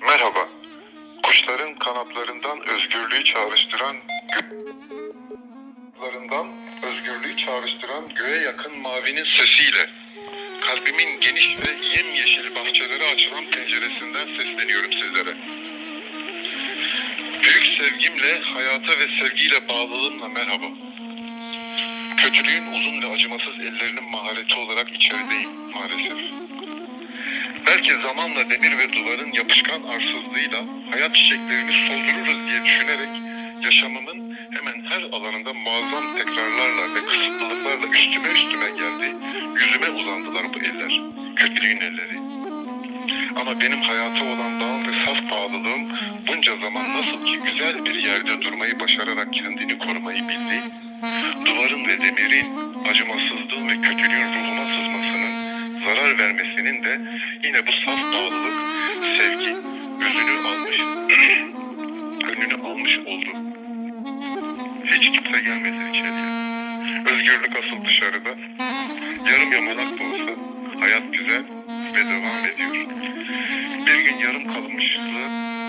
Merhaba. Kuşların kanatlarından özgürlüğü çağrıştıran larından özgürlüğü çağrıştıran göğe yakın mavinin sesiyle kalbimin geniş ve yemyeşil bahçelere açılan penceresinden sesleniyorum sizlere. Büyük sevgimle, hayata ve sevgiyle bağlılığımla merhaba. Kötülüğün uzun ve acımasız ellerinin mahareti olarak içerideyim maalesef. Belki zamanla demir ve duvarın yapışkan arsızlığıyla hayat çiçeklerini soldururuz diye düşünerek yaşamımın hemen her alanında muazzam tekrarlarla ve kısıtlılıklarla üstüme üstüme geldi. Yüzüme uzandılar bu eller. Kötülüğün elleri. Ama benim hayata olan bağım ve saf bağlılığım bunca zaman nasıl ki güzel bir yerde durmayı başararak kendini korumayı bildi, duvarın ve demirin, acımasızlığın ve kötülüğün sızmasının, zarar vermesinin de yine bu saf bağlılık, sevgi özünü almış, önünü almış oldu. Hiç kimse gelmesin içeriye. Özgürlük asıl dışarıda. Yarım yamalak da olsa hayat güzel ve devam ediyor. Bir gün yarım kalmışlığı